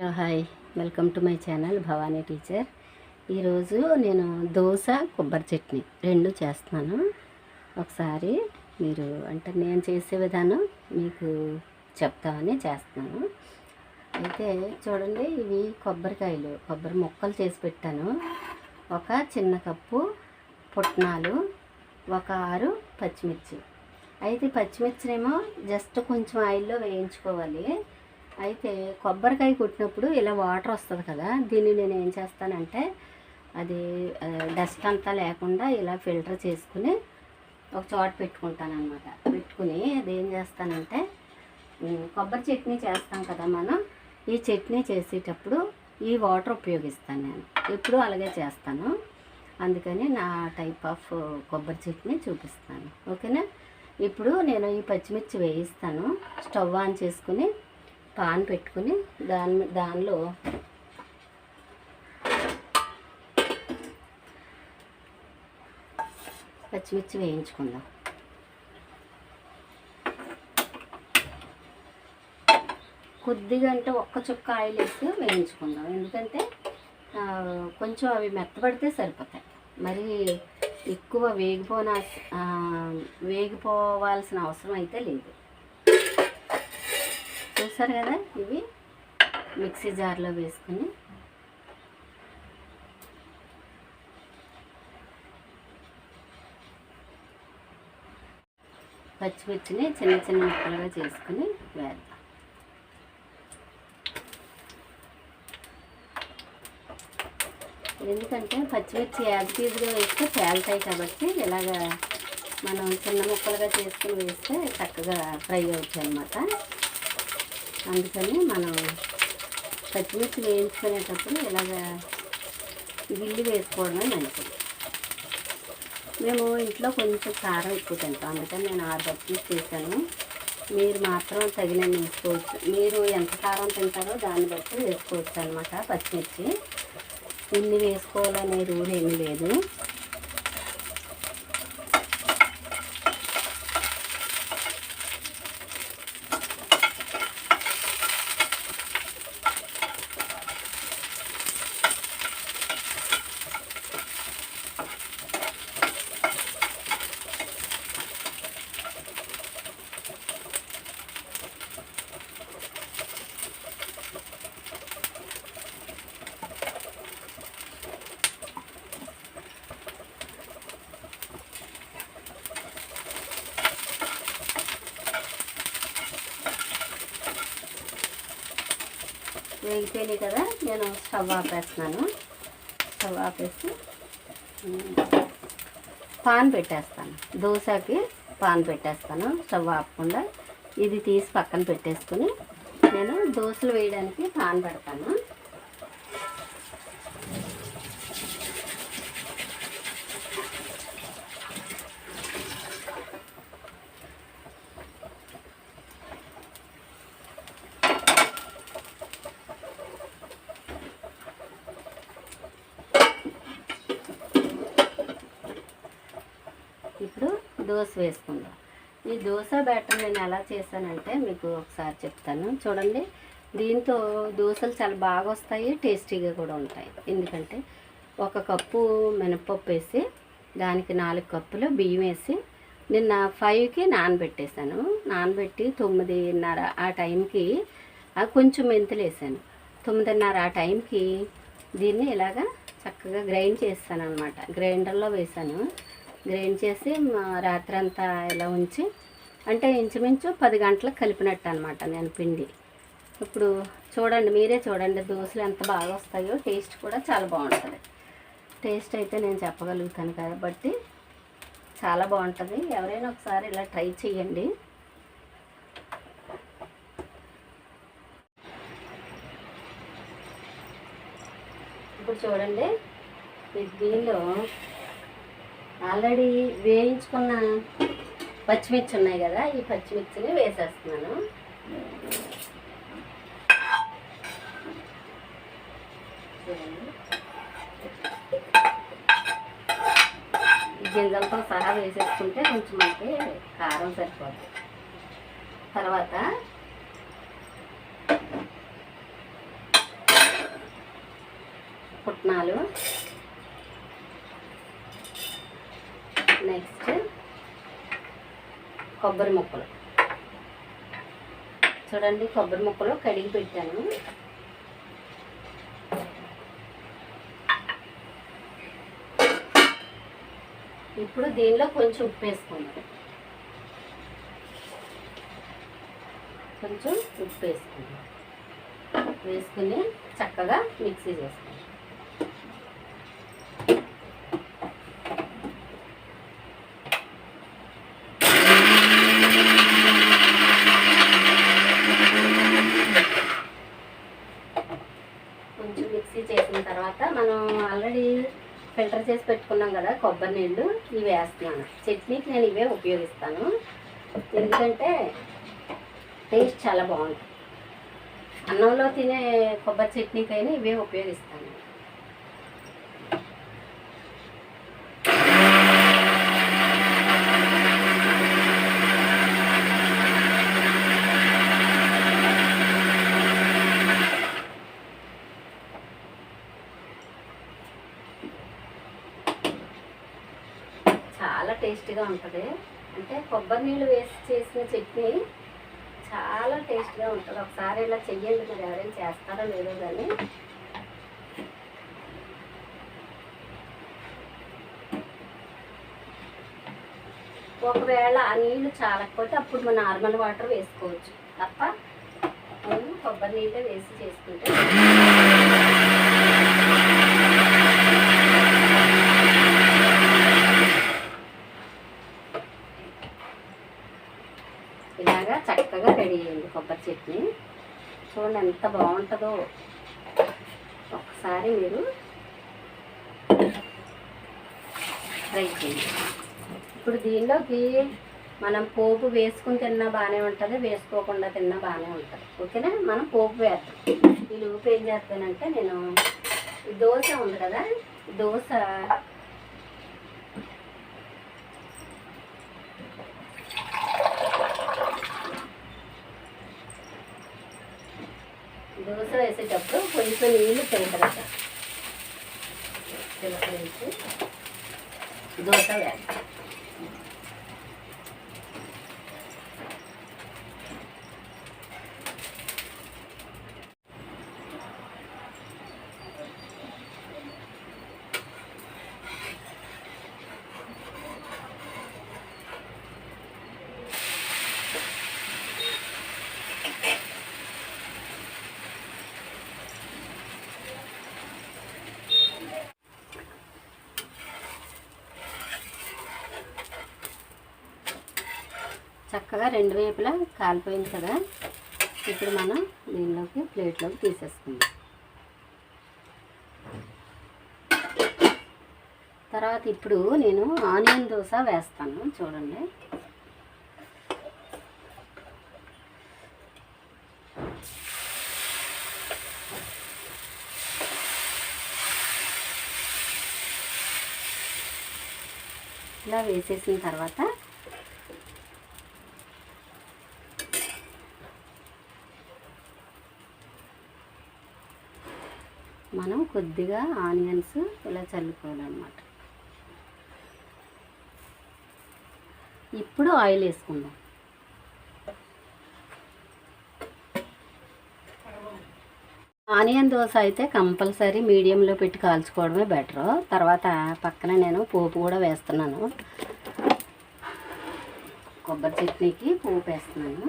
Hello hi. Welcome to my channel Bhavani teacher. ఈరోజు నేను దోశ కొబ్బరి చట్నీ రెండు చేస్తున్నాను. ఒకసారి మీరు అంటే నేను చేసే విధానం మీకు చెప్తామని చేస్తున్నాను. అయితే చూడండి ఇవి కొబ్బరికాయలు కొబ్బరి ముక్కలు చేసి పెట్టాను. ఒక చిన్న కప్పు పుట్నాలు ఒక ఆరు పచ్చిమిర్చి. అయితే పచ్చిమిర్చినేమో జస్ట్ కొంచెం ఆయిల్లో వేయించుకోవాలి. అయితే కొబ్బరికాయ కొట్టినప్పుడు ఇలా వాటర్ వస్తుంది కదా దీన్ని నేను ఏం చేస్తానంటే అది డస్ట్ అంతా లేకుండా ఇలా ఫిల్టర్ చేసుకుని ఒక చోట పెట్టుకుంటాను అనమాట పెట్టుకుని అది ఏం చేస్తానంటే కొబ్బరి చట్నీ చేస్తాం కదా మనం ఈ చట్నీ చేసేటప్పుడు ఈ వాటర్ ఉపయోగిస్తాను నేను. ఎప్పుడూ అలాగే చేస్తాను. అందుకని నా టైప్ ఆఫ్ కొబ్బరి చట్నీ చూపిస్తాను. ఓకేనా? ఇప్పుడు నేను ఈ పచ్చిమిర్చి వేయిస్తాను. స్టవ్ ఆన్ చేసుకుని పాన్ పెట్టుకుని దాని దానిలో పచ్చిమిర్చి వేయించుకుందాం. కొద్దిగా అంటే ఒక్క చుక్క ఆయిల్ వేసి వేయించుకుందాం. ఎందుకంటే కొంచెం అవి మెత్తబడితే సరిపోతాయి. మరి ఎక్కువ వేగిపోనా వేగిపోవాల్సిన అవసరం అయితే లేదు. చూసారు కదా ఇవి మిక్సీ జార్లో వేసుకుని. పచ్చిమిర్చిని చిన్న చిన్న ముక్కలుగా చేసుకుని వేద్దాం. ఎందుకంటే పచ్చిమిర్చి యాజిటీజ్గా వేస్తే పేలుతాయి కాబట్టి ఇలాగ మనం చిన్న ముక్కలుగా చేసుకుని వేస్తే చక్కగా ఫ్రై అవుతాయి అన్నమాట. అందుకని మనం పచ్చిమిర్చి వేయించుకునేటప్పుడు ఇలాగ గిల్లి వేసుకోవడమే మంచిది. మేము ఇంట్లో కొంచెం కారం ఎక్కువ తింటాం. అందుకని నేను ఆరు పచ్చిమిర్చి మీరు మాత్రం తగినన్ని వేసుకోవచ్చు. మీరు ఎంత కారం తింటారో దాన్ని బట్టి వేసుకోవచ్చు అనమాట పచ్చిమిర్చి. ఇన్ని వేసుకోవాలనే రూల్ ఏమీ లేదు. వేగిపోయినాయి కదా నేను స్టవ్ ఆపేస్తున్నాను. స్టవ్ ఆపేసి పాన్ పెట్టేస్తాను. దోశకి పాన్ పెట్టేస్తాను స్టవ్ ఆపకుండా. ఇది తీసి పక్కన పెట్టేసుకుని నేను దోశలు వేయడానికి పాన్ పెడతాను ఇప్పుడు దోశ వేసుకుందాం. ఈ దోశ బ్యాటర్ నేను ఎలా చేశానంటే మీకు ఒకసారి చెప్తాను. చూడండి దీంతో దోశలు చాలా బాగా వస్తాయి టేస్టీగా కూడా ఉంటాయి. ఎందుకంటే ఒక కప్పు మినపప్పు వేసి దానికి నాలుగు కప్పులు బియ్యం వేసి నిన్న ఫైవ్కి నానబెట్టేశాను. నానబెట్టి తొమ్మిదిన్నర ఆ టైంకి ఆ కొంచెం మెంతులు వేసాను. తొమ్మిదిన్నర ఆ టైంకి దీన్ని ఇలాగా చక్కగా గ్రైండ్ చేస్తాను అనమాట గ్రైండర్లో వేసాను. గ్రైండ్ చేసి మా- రాత్రంతా ఇలా ఉంచి అంటే ఇంచుమించు పది గంటలకు కలిపినట్టు అనమాట నేను పిండి. ఇప్పుడు చూడండి మీరే చూడండి దోశలు ఎంత బాగా వస్తాయో టేస్ట్ కూడా చాలా బాగుంటుంది. టేస్ట్ అయితే నేను చెప్పగలుగుతాను కాబట్టి చాలా బాగుంటుంది. ఎవరైనా ఒకసారి ఇలా ట్రై చేయండి ఇప్పుడు చూడండి దీనిలో ఆల్రెడీ వేయించుకున్న పచ్చిమిర్చి ఉన్నాయి కదా ఈ పచ్చిమిర్చిని వేసేస్తున్నాను. గింజలతో సహా వేసేసుకుంటే కొంచెం మనకి కారం సరిపోతుంది తర్వాత పుట్నాలు నెక్స్ట్ కొబ్బరి ముక్కలు. చూడండి కొబ్బరి ముక్కలు కడిగి పెట్టాను. ఇప్పుడు దీనిలో కొంచెం ఉప్పు వేసుకుందాం. కొంచెం ఉప్పు వేసుకుందాం. వేసుకుని చక్కగా మిక్సీ చేసుకుందాం కొంచెం మిక్సీ చేసిన తర్వాత మనం ఆల్రెడీ ఫిల్టర్ చేసి పెట్టుకున్నాం కదా కొబ్బరి నీళ్ళు ఇవి వేస్తున్నాను. చట్నీకి నేను ఇవే ఉపయోగిస్తాను. ఎందుకంటే టేస్ట్ చాలా బాగుంటుంది. అన్నంలో తినే కొబ్బరి చట్నీకైనా ఇవే ఉపయోగిస్తాను చాలా టేస్ట్గా ఉంటుంది. అంటే కొబ్బరి నీళ్ళు వేసి చేసిన చట్నీ చాలా టేస్ట్గా ఉంటుంది. ఒకసారి ఇలా చెయ్యండి మీరు ఎవరైనా చేస్తారో లేదో కానీ ఒకవేళ ఆ నీళ్ళు చాలకపోతే అప్పుడు మనం నార్మల్ వాటర్ వేసుకోవచ్చు. తప్ప కొబ్బరి నీళ్ళే వేసి చేసుకుంటే ఇలాగా చక్కగా రెడీ అయింది కొబ్బరి చట్నీ. చూడండి ఎంత బాగుంటుందో. ఒకసారి మీరు ట్రై చేయండి. ఇప్పుడు దీనిలోకి మనం పోపు వేసుకుని తిన్నా బాగానే ఉంటుంది వేసుకోకుండా తిన్నా బాగానే ఉంటుంది. ఓకేనా? మనం పోపు వేస్తాం ఈ లోపు ఏం చేస్తానంటే నేను దోశ ఉంది కదా దోశ దోశ కొంచెం నీళ్ళు తింటారట చిలకరించి దోశ వేస్తాం చక్కగా రెండు వైపులా కాలిపోయింది కదా. ఇప్పుడు మనం దీనిలోకి ప్లేట్లోకి తీసేసుకుందాం. తర్వాత ఇప్పుడు నేను ఆనియన్ దోశ వేస్తాను చూడండి. ఇలా వేసేసిన తర్వాత మనం కొద్దిగా ఆనియన్స్ ఇలా చల్లుకోవాలన్నమాట. ఇప్పుడు ఆయిల్ వేసుకుందాం. ఆనియన్ దోశ అయితే కంపల్సరీ మీడియంలో పెట్టి కాల్చుకోవడమే బెటర్. తర్వాత పక్కన నేను పోపు కూడా వేస్తున్నాను. కొబ్బరి చట్నీకి పోపు వేస్తున్నాను.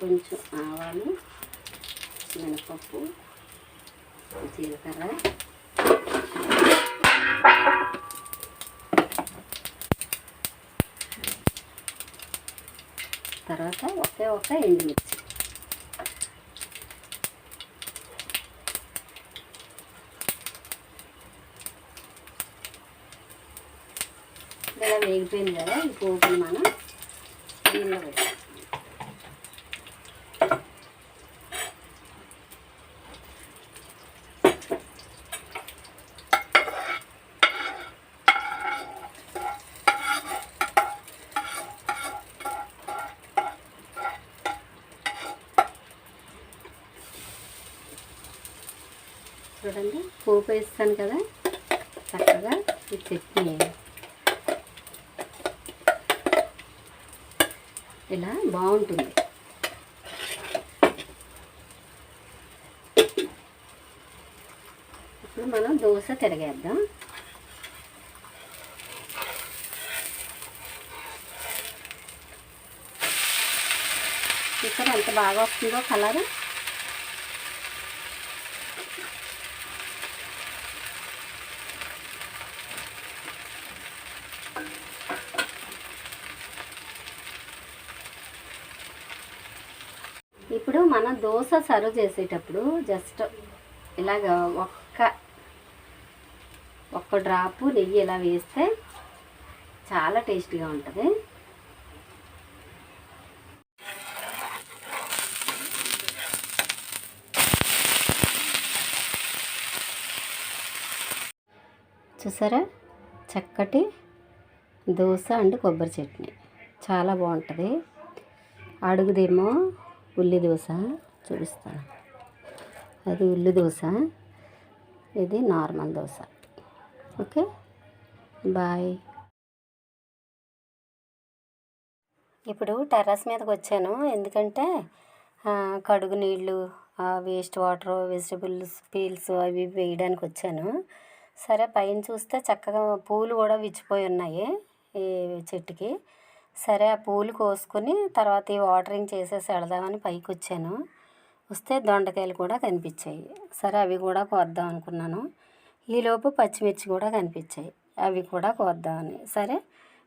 కొంచెం ఆవాలు మినపప్పు జీలకర్ర. తర్వాత ఒకే ఒక ఎండుమిర్చి. ఇలా వేగిపోయింది కదా ఈ మనం నీళ్ళు పెట్టాం చూడండి పోపు వేస్తాను కదా. చక్కగా ఈ చట్నీ. ఇలా బాగుంటుంది. ఇప్పుడు మనం దోశ తిరగేద్దాం. ఇక్కడ ఎంత బాగా వస్తుందో కలర్? ఇప్పుడు మనం దోశ సర్వ్ చేసేటప్పుడు జస్ట్ ఇలాగ ఒక్క ఒక్క డ్రాపు నెయ్యి ఇలా వేస్తే చాలా టేస్టీగా ఉంటుంది. చూసారా? చక్కటి దోశ అండ్ కొబ్బరి చట్నీ. చాలా బాగుంటుంది. అడుగుదేమో ఉల్లి దోశ చూపిస్తాను అది ఉల్లి దోశ ఇది నార్మల్ దోశ. ఓకే? బాయ్. ఇప్పుడు టెర్రస్ మీదకి వచ్చాను. ఎందుకంటే కడుగు నీళ్ళు వేస్ట్ వాటర్ వెజిటబుల్స్ పీల్స్ అవి ఇవి వేయడానికి వచ్చాను. సరే పైన చూస్తే చక్కగా పూలు కూడా విచ్చిపోయి ఉన్నాయి ఈ చెట్టుకి. సరే ఆ పూలు కోసుకుని తర్వాత ఈ వాటరింగ్ చేసేసి వెళదామని పైకి వచ్చాను వస్తే దొండకాయలు కూడా కనిపించాయి. సరే అవి కూడా కోద్దాం అనుకున్నాను. ఈలోపు పచ్చిమిర్చి కూడా కనిపించాయి. అవి కూడా కోద్దామని. సరే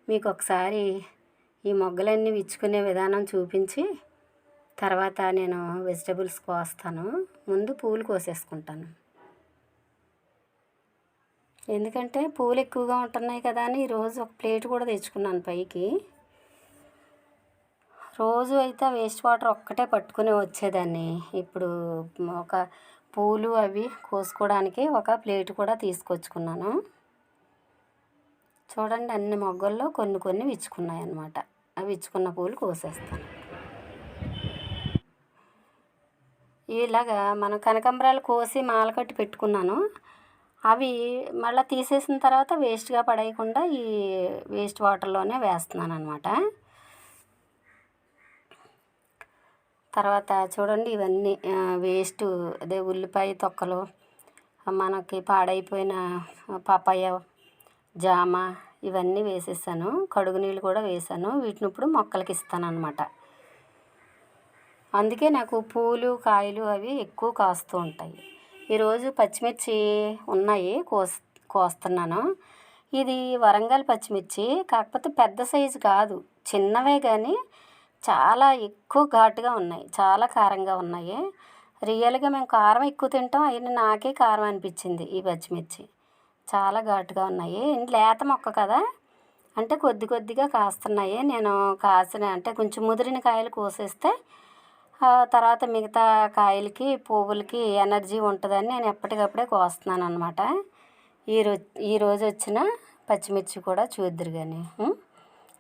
మీకు ఒకసారి ఈ మొగ్గలన్నీ విచ్చుకునే విధానం చూపించి తర్వాత నేను వెజిటబుల్స్ కోస్తాను. ముందు పూలు కోసేసుకుంటాను. ఎందుకంటే పూలు ఎక్కువగా ఉంటున్నాయి కదా అని ఈరోజు ఒక ప్లేట్ కూడా తెచ్చుకున్నాను పైకి. రోజు అయితే వేస్ట్ వాటర్ ఒక్కటే పట్టుకుని వచ్చేదాన్ని. ఇప్పుడు ఒక పూలు అవి కోసుకోవడానికి ఒక ప్లేట్ కూడా తీసుకొచ్చుకున్నాను. చూడండి అన్ని మొగ్గల్లో కొన్ని కొన్ని విచ్చుకున్నాయి అన్నమాట అవి విచ్చుకున్న పూలు కోసేస్తాను. ఇలాగా మనం కనకాంబరాలు కోసి మాల కట్టి పెట్టుకున్నాను. అవి మళ్ళీ తీసేసిన తర్వాత వేస్ట్గా పడేయకుండా ఈ వేస్ట్ వాటర్లోనే వేస్తున్నాను అనమాట తర్వాత చూడండి ఇవన్నీ వేస్ట్ అదే ఉల్లిపాయ తొక్కలు మనకి పాడైపోయిన పపాయ జామ ఇవన్నీ వేసేసాను. కడుగు నీళ్ళు కూడా వేసాను. వీటిని ఇప్పుడు మొక్కలకి ఇస్తాను అనమాట అందుకే నాకు పూలు కాయలు అవి ఎక్కువ కాస్తూ ఉంటాయి. ఈరోజు పచ్చిమిర్చి ఉన్నాయి కోస్ కోస్తున్నాను. ఇది వరంగల్ పచ్చిమిర్చి కాకపోతే పెద్ద సైజు కాదు. చిన్నవే కానీ చాలా ఎక్కువ ఘాటుగా ఉన్నాయి. చాలా కారంగా ఉన్నాయి. రియల్గా మేము కారం ఎక్కువ తింటాం. అయినా నాకే కారం అనిపించింది ఈ పచ్చిమిర్చి. చాలా ఘాటుగా ఉన్నాయి. లేత మొక్క కదా? అంటే కొద్ది కొద్దిగా కాస్తున్నాయి. నేను కాసిన అంటే కొంచెం ముదిరిన కాయలు కోసేస్తే తర్వాత మిగతా కాయలకి పువ్వులకి ఎనర్జీ ఉంటుందని నేను ఎప్పటికప్పుడే కోస్తున్నాను అనమాట ఈ ఈరోజు ఈ రోజు వచ్చిన పచ్చిమిర్చి కూడా చూద్దరు కానీ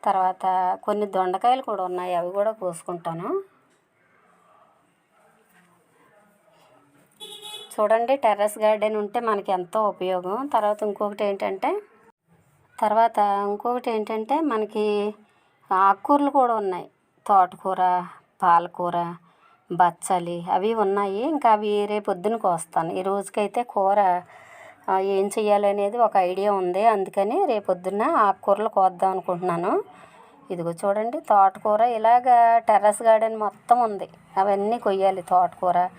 తర్వాత కొన్ని దొండకాయలు కూడా ఉన్నాయి అవి కూడా కోసుకుంటాను. చూడండి టెర్రస్ గార్డెన్ ఉంటే మనకి ఎంతో ఉపయోగం. తర్వాత ఇంకొకటి ఏంటంటే తర్వాత ఇంకొకటి ఏంటంటే మనకి ఆకుకూరలు కూడా ఉన్నాయి. తోటకూర పాలకూర బచ్చలి అవి ఉన్నాయి. ఇంకా అవి రేపు పొద్దున కోస్తాను. ఈ రోజుకైతే కూర ఏం చెయ్యాలి అనేది ఒక ఐడియా ఉంది. అందుకని రేపొద్దున్న ఆకుకూరలు కోద్దాం అనుకుంటున్నాను. ఇదిగో చూడండి తోటకూర ఇలాగ టెర్రస్ గార్డెన్ మొత్తం ఉంది. అవన్నీ కొయ్యాలి తోటకూర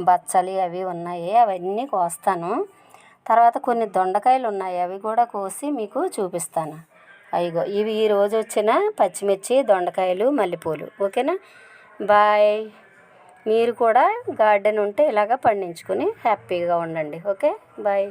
బచ్చలి అవి ఉన్నాయి అవన్నీ కోస్తాను. తర్వాత కొన్ని దొండకాయలు ఉన్నాయి అవి కూడా కోసి మీకు చూపిస్తాను. అయ్యగో ఇవి ఈ రోజు వచ్చిన పచ్చిమిర్చి దొండకాయలు మల్లెపూలు. ఓకేనా? బాయ్. మీరు కూడా గార్డెన్ ఉంటే ఇలాగ పండించుకుని హ్యాపీగా ఉండండి. ఓకే? బాయ్.